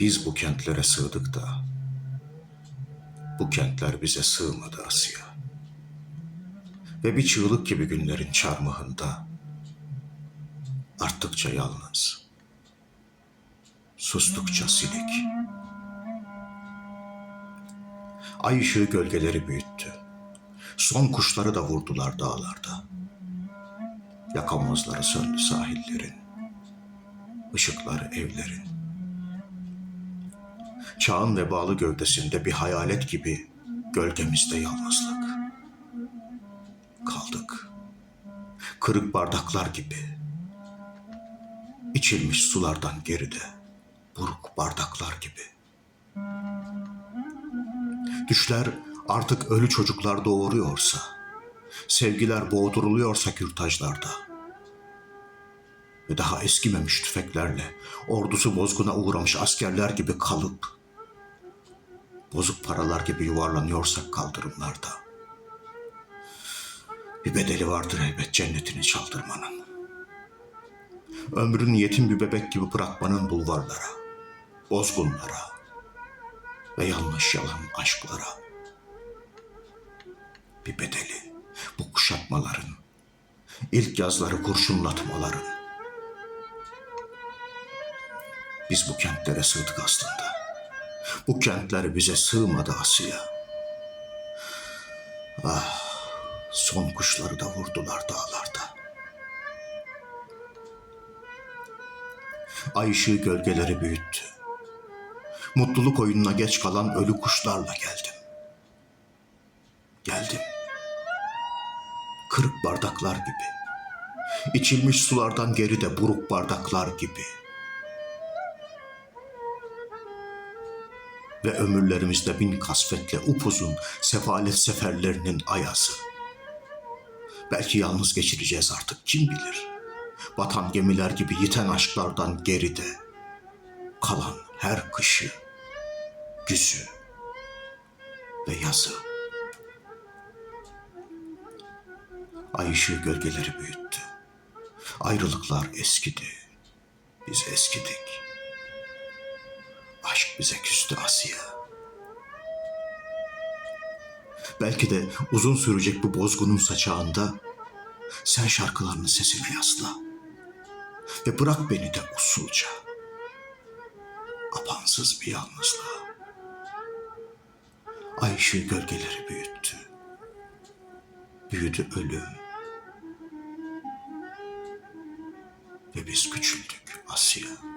Biz bu kentlere sığdık da bu kentler bize sığmadı Asya. Ve bir çığlık gibi günlerin çarmıhında arttıkça yalnız, sustukça silik. Ay ışığı gölgeleri büyüttü. Son kuşları da vurdular dağlarda. Yakamozları söndü sahillerin. Işıkları evlerin. Çağın vebalı gövdesinde bir hayalet gibi gölgemizde yalnızlık. Kaldık. Kırık bardaklar gibi. İçilmiş sulardan geride. Buruk bardaklar gibi. Düşler artık ölü çocuklar doğuruyorsa, sevgiler boğduruluyorsa kürtajlarda ve daha eskimemiş tüfeklerle ordusu bozguna uğramış askerler gibi kalıp bozuk paralar gibi yuvarlanıyorsak kaldırımlarda bir bedeli vardır elbet cennetini çaldırmanın. Ömrünü yetim bir bebek gibi bırakmanın bulvarlara, bozgunlara ve yanlış yalan aşklara. Bir bedeli bu kuşatmaların, ilk yazları kurşunlatmaların. Biz bu kentlere sığdık aslında. Bu kentler bize sığmadı Asya. Ah, son kuşları da vurdular dağlarda. Ay ışığı gölgeleri büyüttü. Mutluluk oyununa geç kalan ölü kuşlarla geldim. Geldim. Kırık bardaklar gibi. İçilmiş sulardan geride buruk bardaklar gibi. Ve ömürlerimizde bin kasvetle upuzun sefalet seferlerinin ayazı. Belki yalnız geçireceğiz artık kim bilir. Batan gemiler gibi yiten aşklardan geride. Kalan her kışı, güzü ve yazı. Ay ışığı gölgeleri büyüttü. Ayrılıklar eskidi. Biz eskidik. Aşk bize küstü Asya. Belki de uzun sürecek bu bozgunun saçağında sen şarkılarının sesine yasla. Ve bırak beni de usulca. Apansız bir yalnızlığa. Ay ışığı gölgeleri büyüttü. Büyüdü ölüm. Ve biz küçüldük Asya.